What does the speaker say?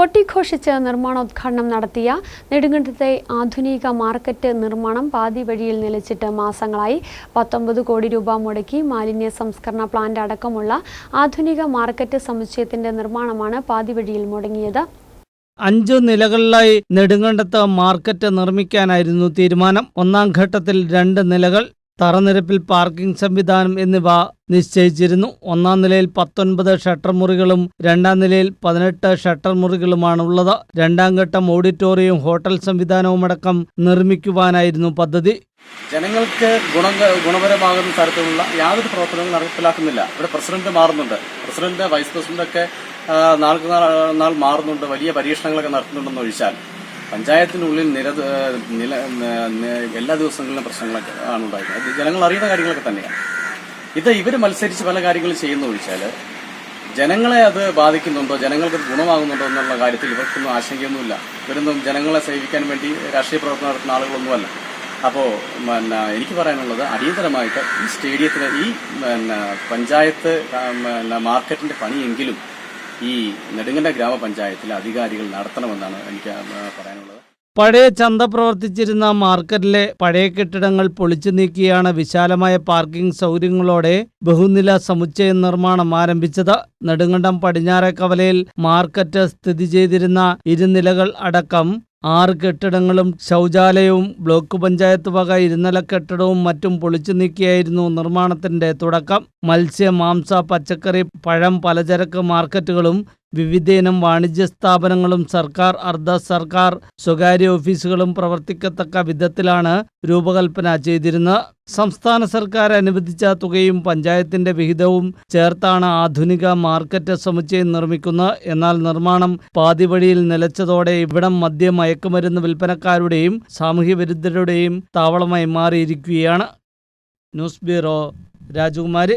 കൊട്ടിഘോഷിച്ച് നിർമ്മാണോദ്ഘാടനം നടത്തിയ നെടുങ്കണ്ടത്തെ ആധുനിക മാർക്കറ്റ് നിർമ്മാണം പാതി വഴിയിൽ നിലച്ചിട്ട് മാസങ്ങളായി. പത്തൊമ്പത് കോടി രൂപ മുടക്കി മാലിന്യ സംസ്കരണ പ്ലാന്റ് അടക്കമുള്ള ആധുനിക മാർക്കറ്റ് സമുച്ചയത്തിന്റെ നിർമ്മാണമാണ് പാതി വഴിയിൽ മുടങ്ങിയത്. അഞ്ചു നിലകളിലായി നെടുങ്കണ്ടത്ത് മാർക്കറ്റ് നിർമ്മിക്കാനായിരുന്നു തീരുമാനം. ഒന്നാം ഘട്ടത്തിൽ രണ്ട് നിലകൾ തറനിരപ്പിൽ പാർക്കിംഗ് സംവിധാനം എന്നിവ നിശ്ചയിച്ചിരുന്നു. ഒന്നാം നിലയിൽ പത്തൊൻപത് ഷട്ടർ മുറികളും രണ്ടാം നിലയിൽ പതിനെട്ട് ഷട്ടർ മുറികളുമാണ് ഉള്ളത് രണ്ടാം ഘട്ടം ഓഡിറ്റോറിയം ഹോട്ടൽ സംവിധാനവുമടക്കം നിർമ്മിക്കുവാനായിരുന്നു പദ്ധതി. ജനങ്ങൾക്ക് ഗുണ ഗുണപരമാകുന്ന തരത്തിലുള്ള യാതൊരു പ്രവർത്തനങ്ങളും നടപ്പിലാക്കുന്നില്ല. ഇവിടെ പ്രസിഡന്റ് മാറുന്നുണ്ട്. പ്രസിഡന്റ് വൈസ് പ്രസിഡന്റ് ഒക്കെ നാൾക്ക് നാൾ നാൾ മാറുന്നുണ്ട്. വലിയ പരീക്ഷണങ്ങളൊക്കെ നടത്തുന്നുണ്ടെന്ന് ഒഴിച്ചാൽ. പഞ്ചായത്തിനുള്ളിൽ നിര നില എല്ലാ ദിവസങ്ങളിലും പ്രശ്നങ്ങളൊക്കെ ആണ് ഉണ്ടായിരുന്നത് അത് ജനങ്ങൾ അറിയുന്ന കാര്യങ്ങളൊക്കെ തന്നെയാണ്. ഇത് ഇവർ മത്സരിച്ച് പല കാര്യങ്ങളും ചെയ്യുന്ന ഒഴിച്ചാൽ ജനങ്ങളെ അത് ബാധിക്കുന്നുണ്ടോ ജനങ്ങൾക്ക് ഗുണമാകുന്നുണ്ടോ എന്നുള്ള കാര്യത്തിൽ ഇവർക്കൊന്നും ആശങ്കയൊന്നുമില്ല. ഇവരൊന്നും ജനങ്ങളെ സേവിക്കാൻ വേണ്ടി രാഷ്ട്രീയ പ്രവർത്തനം നടത്തുന്ന ആളുകളൊന്നുമല്ല. അപ്പോൾ പിന്നെ എനിക്ക് പറയാനുള്ളത് അടിയന്തരമായിട്ട് ഈ സ്റ്റേഡിയത്തിന് ഈ പിന്നെ പഞ്ചായത്ത് മാർക്കറ്റിന്റെ പണിയെങ്കിലും ഈ നെടുങ്കണ്ട ഗ്രാമപഞ്ചായത്തിലെ അധികാരികൾ നടത്തണമെന്നാണ് എനിക്ക് പറയാനുള്ളത്. പഴയ ചന്ത പ്രവർത്തിച്ചിരുന്ന മാർക്കറ്റിലെ പഴയ കെട്ടിടങ്ങൾ പൊളിച്ചു നീക്കിയാണ് വിശാലമായ പാർക്കിംഗ് സൗകര്യങ്ങളോടെ ബഹുനില സമുച്ചയ നിർമ്മാണം ആരംഭിച്ചത്. നെടുങ്കണ്ടം പടിഞ്ഞാറെ കവലയിൽ മാർക്കറ്റ് സ്ഥിതി ചെയ്തിരുന്ന ഇരുനിലകൾ അടക്കം ആറ് കെട്ടിടങ്ങളും ശൗചാലയവും ബ്ലോക്ക് പഞ്ചായത്ത് വക ഇരുനില കെട്ടിടവും മറ്റും പൊളിച്ചു നീക്കിയായിരുന്നു നിർമ്മാണത്തിന്റെ തുടക്കം. മത്സ്യ മാംസ പച്ചക്കറി പഴം പലചരക്ക് മാർക്കറ്റുകളും വിവിധയിനം വാണിജ്യ സ്ഥാപനങ്ങളും സർക്കാർ അർദ്ധ സർക്കാർ സ്വകാര്യ ഓഫീസുകളും പ്രവർത്തിക്കത്തക്ക വിധത്തിലാണ് രൂപകൽപ്പന ചെയ്തിരുന്നത് സംസ്ഥാന സർക്കാർ അനുവദിച്ച തുകയും പഞ്ചായത്തിന്റെ വിഹിതവും ചേർത്താണ് ആധുനിക മാർക്കറ്റ് സമുച്ചയം നിർമ്മിക്കുന്നത് എന്നാൽ നിർമ്മാണം പാതിവഴിയിൽ നിലച്ചതോടെ ഇവിടം മദ്യ മയക്കുമരുന്ന് വിൽപ്പനക്കാരുടെയും സാമൂഹ്യ വിരുദ്ധരുടെയും താവളമായി മാറിയിരിക്കുകയാണ്. ന്യൂസ് ബ്യൂറോ രാജകുമാരി.